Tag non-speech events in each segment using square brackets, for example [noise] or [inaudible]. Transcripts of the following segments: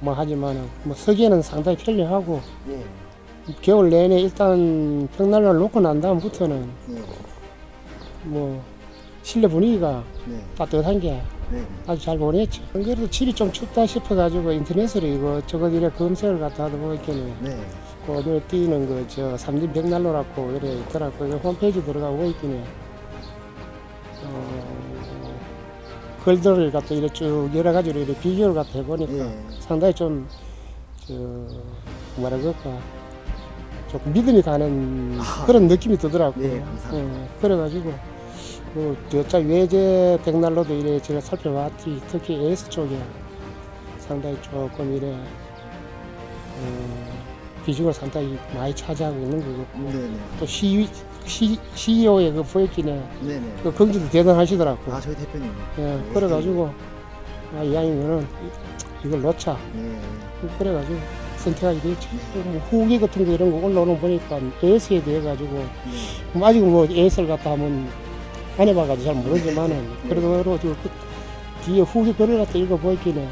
뭐 하지만은 뭐 서기에는 상당히 편리하고 예. 겨울 내내 일단 벽난로를 놓고 난 다음부터는 예. 뭐 실내 분위기가 네. 따뜻한 게 네. 아주 잘 보냈죠. 안 그래도 집이 좀 춥다 싶어가지고 인터넷으로 이거 저거 이래 검색을 갖다 하다 보니까는 네. 그 눈에 띄는 그 저 삼진 벽난로라고 이래 있더라고. 요 홈페이지 들어가고 있기는 어, 글들을 갖다 이래 쭉 여러 가지로 이래 비교를 갖다 해보니까 예. 상당히 좀 저 뭐라 그럴까 조금 믿음이 가는 아. 그런 느낌이 들더라고. 네, 감사합니다. 예, 그래가지고 그 저자 외제 백날로도 이래 제가 살펴봤지 특히 에이스 쪽에 상당히 조금 이래 어, 비중을 상당히 많이 차지하고 있는 것 같고 네네. 또 시, 시, CEO의 그 보이기네 네네. 그 긍지도 대단하시더라고. 아, 저희 대표님. 예, 그래가지고 아, 이왕이면은 이걸 놓자. 네. 그래가지고 선택하게 됐지. 뭐 후기 같은 거 이런 거 올라오는 거 보니까 에이스에 대해 가지고 네. 뭐 아직 뭐 에이스를 갖다 하면 안 해봐가지고 잘 모르지만은 그래도 그 뒤에 후기 글을 갖다 읽어보기는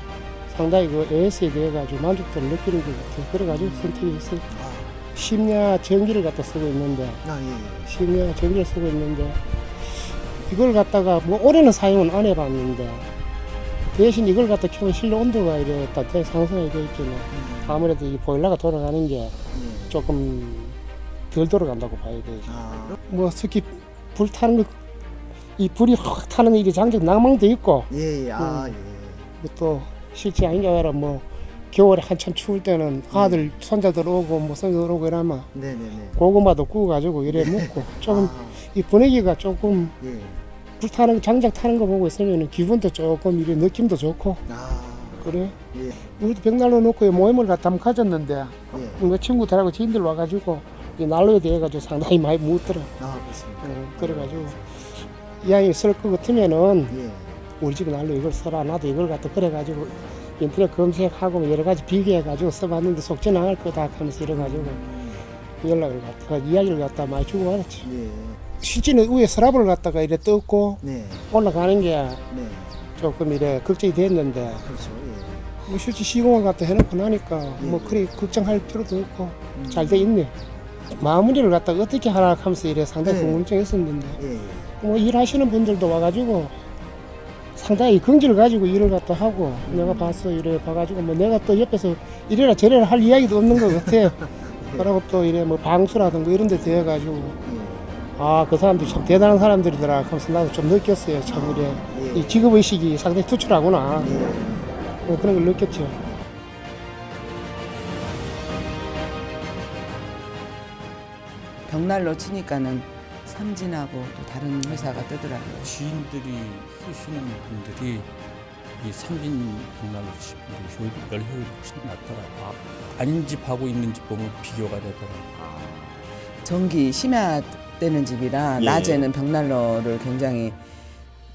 상당히 그 에이스에 대해 가지고 만족도를 느끼는 것 같아. 그래가지고 선택이 했어요. 아, 심야 전기를 갖다 쓰고 있는데 아, 예, 예. 심야 전기를 쓰고 있는데 이걸 갖다가 뭐 올해는 사용은 안 해봤는데 대신 이걸 갖다 켜면 실내 온도가 이래 따뜻하게 상승이 돼 있기는 음, 아무래도 이 보일러가 돌아가는 게 예. 조금 덜 돌아간다고 봐야 되지. 아, 뭐 특히 불 타는 거, 이 불이 확 타는 일이 장적 낭망도 있고 예, 예. 아, 예. 또 실제 아닌 게 아니라 뭐 겨울에 한참 추울 때는 아들 손자들 오고 뭐 손자들 오고 이러면 네네네. 고구마도 구워가지고 이래 먹고 [laughs] 조금 아, 이 분위기가 조금 예. 불 타는 장작 타는 거 보고 있으면 기분도 조금 이래 느낌도 좋고 아, 그래 예. 우리도 벽난로 놓고 모임을 갖다 한번 가졌는데 예. 그 친구들하고 지인들 와가지고 이 난로에 대해 가지고 상당히 많이 묻더라. 아, 그렇습니다. 어, 그래가지고 이왕이 쓸 것 같으면은 예. 우리 집에 난로 이걸 써라 나도 이걸 갖다 그래가지고 인터넷 검색하고 여러 가지 비교해가지고 써봤는데 속지 나갈 거다 하면서 이래가지고 음, 연락을 갖다가 이야기를 갖다 많이 주고 받았지. 예. 실제는 위에 서랍을 갖다가 이래 뜯고 네. 올라가는 게 네. 조금 이래 걱정이 됐는데 그렇죠. 예. 뭐 실제 시공을 갖다 해놓고 나니까 뭐 예. 그리 걱정할 필요도 없고 음, 잘돼 있네. 마무리를 갖다가 어떻게 하나 하면서 이래 상당히 네. 궁금증했었는데 예. 예. 뭐 일하시는 분들도 와가지고 상당히 긍지를 가지고 일을 갖다 하고 내가 봤어 이래 봐가지고 뭐 내가 또 옆에서 이래라 저래라 할 이야기도 없는 것 같아요. [laughs] 그러고 또 이래 뭐 방수라든가 이런 데 되어가지고 예. 아그 사람들이 참 대단한 사람들이더라 하면서 나도 좀 느꼈어요. 참 이래 예. 이 직업의식이 상당히 투철하구나 예. 뭐 그런 걸 느꼈죠. 벽난로 치니까는 삼진하고 또 다른 회사가 뜨더라고요. 지인들이 쓰시는 분들이 이 삼진 경날로 치신 분들이 효율, 열 효율이 훨씬 낫더라고. 아, 아닌 집 하고 있는 집 보면 비교가 되더라고. 전기 심야 되는 집이라 예. 낮에는 벽난로를 굉장히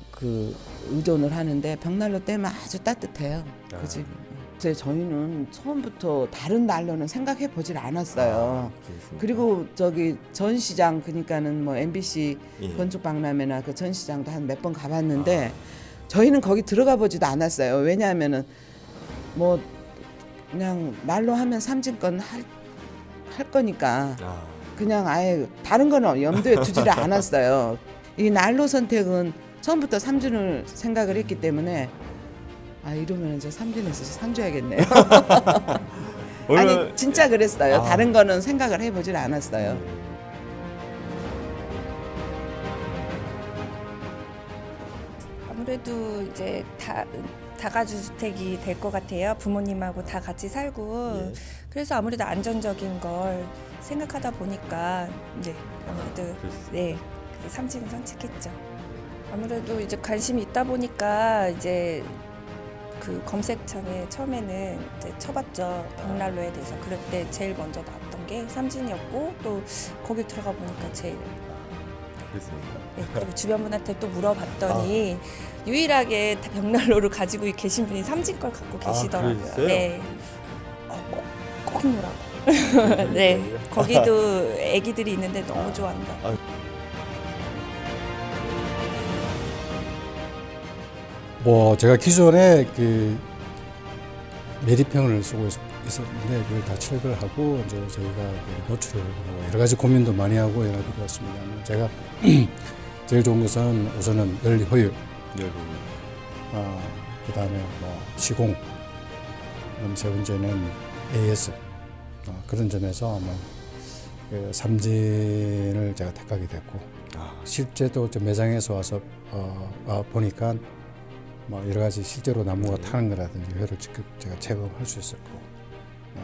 그 의존을 하는데 벽난로 때문에 아주 따뜻해요. 아. 그 집. 그 래서 저희는 처음부터 다른 난로는 생각해 보질 않았어요. 그리고 저기 전시장 그러니까는 뭐 MBC 예. 건축 박람회나 그 전시장도 한 몇 번 가봤는데 저희는 거기 들어가 보지도 않았어요. 왜냐하면은 뭐 그냥 난로 하면 삼진건 할, 할 거니까 아, 그냥 아예 다른 거는 염두에 두지를 [laughs] 않았어요. 이 난로 선택은 처음부터 삼진을 생각을 했기 때문에 아 이러면 이제 삼진에서 삼줘야겠네요. [laughs] 아니 진짜 그랬어요. 아. 다른 거는 생각을 해보질 않았어요. 아무래도 이제 다 다가주 주택이 될 것 같아요. 부모님하고 다 같이 살고 예. 그래서 아무래도 안전적인 걸 생각하다 보니까 네 아무래도 그렇습니다. 네 그래서 삼진을 선택했죠. 아무래도 이제 관심이 있다 보니까 이제 그 검색창에 처음에는 이제 쳐봤죠 벽난로에 대해서 그럴 때 제일 먼저 나왔던 게 삼진이었고 또 거기 들어가 보니까 제일. 네, 그리고 주변 분한테 또 물어봤더니 유일하게 다 벽난로를 가지고 계신 분이 삼진 걸 갖고 계시더라고요. 그러셨어요? 네. 어, 꼭, 꼭 놓으라고. [laughs] 네. 거기도 아기들이 있는데 너무 좋아한다. 뭐 제가 기존에 그 매립형을 쓰고 있, 있었는데 그걸 다 철거를 하고 이제 저희가 그 노출을 하고 여러 가지 고민도 많이 하고 여러 가지 그렇습니다. 제가 [clears throat] 제일 좋은 것은 우선은 열 효율, 열고 어, 그 다음에 뭐 시공, 그럼 세 번째는 AS 어, 그런 점에서 뭐 그 삼진을 제가 택하게 됐고 아, 실제도 저 매장에서 와서 어, 어, 보니까 뭐 여러 가지 실제로 나무가 타는 거라든지 효를 직접 제가 체험할 수 있었고 어,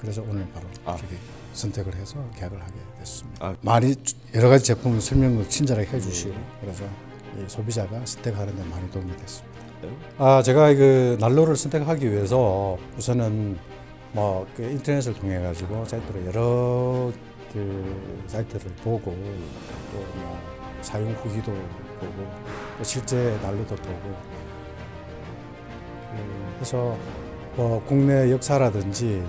그래서 오늘 바로 아. 저기 선택을 해서 계약을 하게 됐습니다. 아. 많이 주- 여러 가지 제품을 설명을 친절하게 해주시고 그래서 이 소비자가 선택하는 데 많이 도움이 됐습니다. 아 제가 그 난로를 선택하기 위해서 우선은 뭐 그 인터넷을 통해 가지고 사이트로 여러 그 사이트를 보고 또뭐 사용 후기도 보고 또 실제 난로도 보고 그 해서 뭐 국내 역사라든지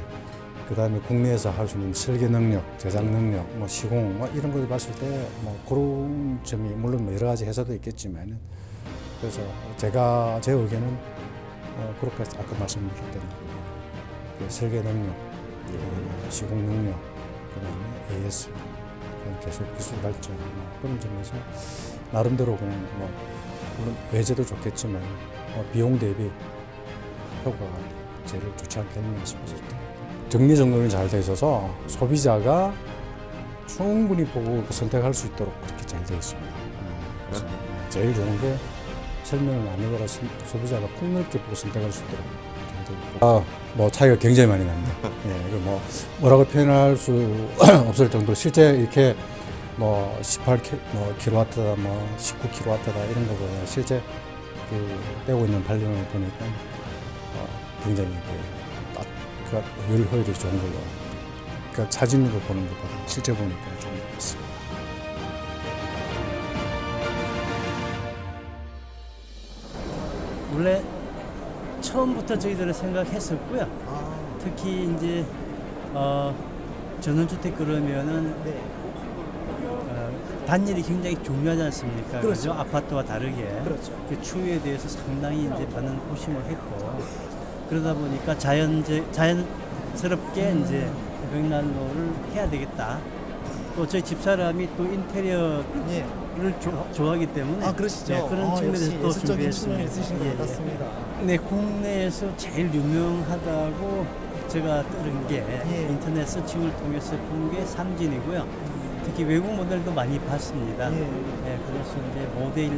그 다음에 국내에서 할 수 있는 설계 능력, 제작 능력, 뭐 시공 뭐 이런 것을 봤을 때 뭐 그런 점이 물론 뭐 여러 가지 회사도 있겠지만은 그래서 제가 제 의견은 어, 그렇게 아까 말씀드렸던 그 설계 능력, 그다음에 시공 능력, 그다음에 AS, 그다음에 계속 기술 발전 뭐 그런 점에서 나름대로 그냥 뭐 물론 외제도 좋겠지만 뭐 비용 대비 효과가 제일 좋지 않겠나 싶어서 정리정돈이 잘 돼 있어서 소비자가 충분히 보고 그 선택할 수 있도록 그렇게 잘 돼 있습니다. 음, 그래서 제일 좋은 게 설명을 안 해더라 소비자가 폭넓게 보고 선택할 수 있도록 잘 돼 있고 아, 뭐 차이가 굉장히 많이 납니다. [laughs] 예, 이거 뭐 뭐라고 표현할 수 [clears throat] 없을 정도 실제 이렇게 뭐 18뭐 킬로와트다 뭐 19 킬로와트다 이런 거보다 실제 그 떼고 있는 발령을 보니까 어, 굉장히 그 딱, 그 효율 효율이 좋은 걸로 그러니까 사진으로 보는 것보다 실제 보니까 좀 있습니다. 원래 처음부터 저희들은 생각했었고요. 아, 특히 이제 어, 전원주택 그러면은 네. 어, 단일이 굉장히 중요하지 않습니까? 그렇죠. 그죠? 아파트와 다르게 그렇죠. 그 추후에 대해서 상당히 이제 많은 고심을 했고 그러다 보니까 자연제, 자연스럽게 음. 이제 벽난로를 해야 되겠다. 또 저희 집사람이 또 인테리어를 예. 조- 좋아하기 때문에 아 그러시죠. 네, 그런 아, 측면에서 또 예술적인 측면이 준비했습니다. 있으신 것 예, 예. 같습니다. 네, 국내에서 제일 유명하다고 제가 들은 게 예. 인터넷 서칭을 통해서 본 게 삼진이고요. 특히 외국 모델도 많이 봤습니다. 예. 네, 그래서 이제 모델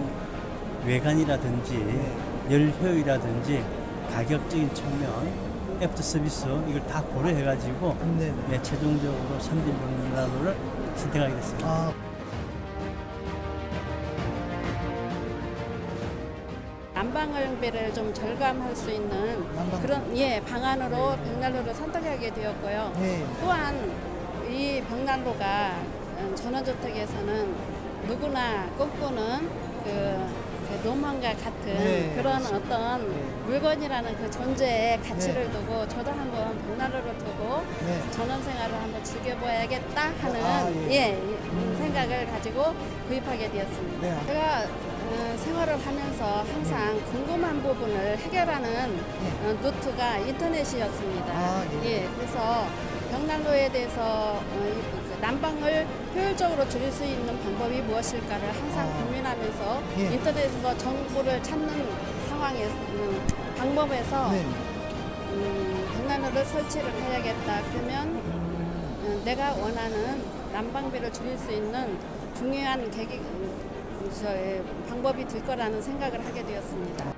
외관이라든지 예. 열 효율이라든지 가격적인 측면, 애프터 서비스 이걸 다 고려해가지고 네. 네, 최종적으로 삼진 벽난로를 선택하게 됐습니다. 아, 난방비를 좀 절감할 수 있는 난방비. 그런 예 방안으로 벽난로를 선택하게 되었고요. 예. 또한 이 벽난로가 음, 전원주택에서는 누구나 꿈꾸는 그, 그 로망과 같은 네, 그런. 어떤 네. 물건이라는 그 존재의 가치를 두고 저도 한번 벽난로를 두고 네. 전원 생활을 한번 즐겨봐야겠다 하는 아, 예. 예, 이 생각을 가지고 구입하게 되었습니다. 네. 제가 어, 생활을 하면서 항상 궁금한 부분을 해결하는 어, 루트가 인터넷이었습니다. 네. 아, 예. 그래서 벽난로에 대해서 어, 난방을 효율적으로 줄일 수 있는 방법이 무엇일까를 항상 아. 고민하면서 예. 인터넷에서 정보를 찾는 상황에서 음, 방법에서 네. 음, 벽난로를 설치를 해야겠다. 그러면 어, 내가 원하는 난방비를 줄일 수 있는 중요한 계기, 음, 저의 방법이 될 거라는 생각을 하게 되었습니다.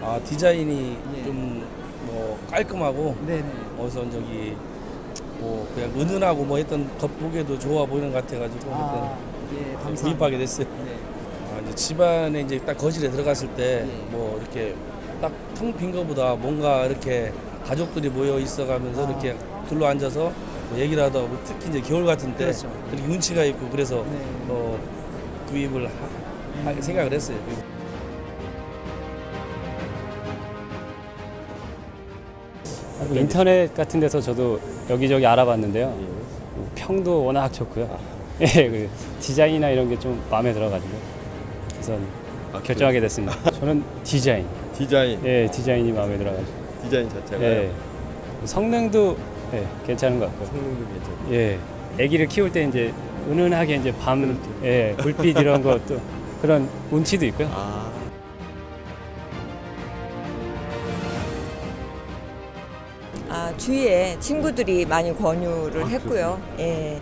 아 디자인이 예. 좀 뭐 깔끔하고 네네. 어서 저기 뭐 그냥 은은하고 뭐 했던 겉보기에도 좋아 보이는 것 같아가지고 아, 예, 일단 감사합니다. 구입하게 됐어요. 네. 아, 이제 집안에 이제 딱 거실에 들어갔을 때 예. 뭐 이렇게 딱 텅 빈 거보다 뭔가 이렇게 가족들이 모여 있어가면서 아. 이렇게 둘러 앉아서 뭐 얘기를 하다 보면 특히 이제 겨울 같은 때 그렇죠. 그렇게 운치가 있고 그래서 네. 어, 구입을 하- 할 생각을 했어요. 인터넷 같은 데서 저도 여기저기 알아봤는데요. 평도 워낙 좋고요. [laughs] 예, 그 디자인이나 이런 게 좀 마음에 들어가지고 우선 결정하게 됐습니다. [laughs] 저는 디자인. 디자인, 예, 디자인이 마음에 들어가지고. 디자인 자체가 예. 성능도 예, 괜찮은 것 같고. 성능도 괜찮고. 예. 아기를 키울 때 이제 은은하게 이제 밤 예, 불빛 이런 것도 그런 운치도 있고요. 아, 아, 주위에 친구들이 많이 권유를 했고요. 예.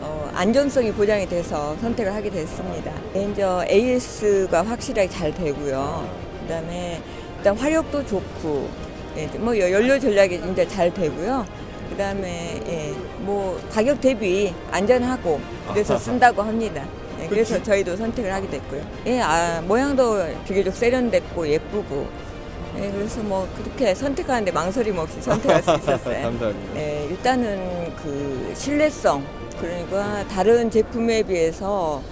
어, 안전성이 보장이 돼서 선택을 하게 됐습니다. 레인저 AS가 확실하게 잘 되고요. 그다음에 일단 화력도 좋고, 예, 뭐 연료 전략이 이제 잘 되고요. 그다음에 예, 뭐 가격 대비 안전하고 그래서 [laughs] 쓴다고 합니다. 예, 그래서 저희도 선택을 하게 됐고요. 예, 아, 모양도 비교적 세련됐고 예쁘고, 예, 그래서 뭐 그렇게 선택하는데 망설임 없이 선택할 수 있었어요. [laughs] 감사합니다. 네, 일단은 그 신뢰성 그러니까 다른 제품에 비해서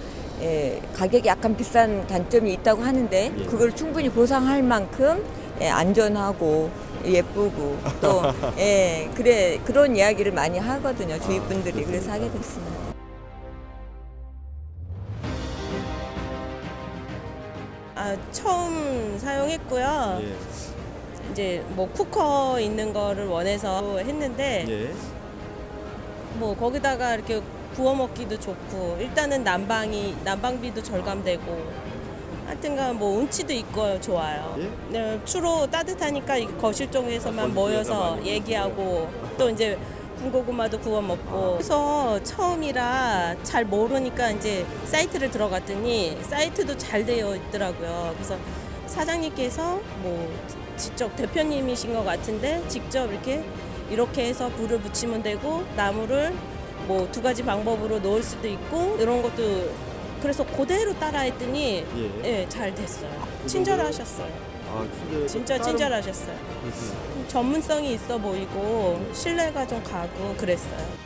예, 가격이 약간 비싼 단점이 있다고 하는데 예. 그걸 충분히 보상할 만큼 예, 안전하고 예쁘고 또 [laughs] 예, 그래 그런 이야기를 많이 하거든요 주위 분들이 그래서 하게 됐습니다. 아, 처음 사용했고요. 예. 이제 뭐 쿠커 있는 거를 원해서 했는데 예. 뭐 거기다가 이렇게 구워 먹기도 좋고 일단은 난방이 난방비도 절감되고 하여튼간 뭐 운치도 있고 좋아요. 예? 네, 주로 따뜻하니까 이 거실 쪽에서만 거실 모여서 얘기하고 또 이제 군고구마도 구워 먹고 그래서 처음이라 잘 모르니까 이제 사이트를 들어갔더니 사이트도 잘 되어 있더라고요. 그래서 사장님께서 뭐 직접 대표님이신 것 같은데 직접 이렇게 이렇게 해서 불을 붙이면 되고 나무를 뭐 두 가지 방법으로 넣을 수도 있고 이런 것도 그래서 그대로 따라했더니 예. 예, 잘 됐어요. 친절하셨어요. 아, 진짜, 진짜 다른- 친절하셨어요. 전문성이 있어 보이고 신뢰가 좀 가고 그랬어요.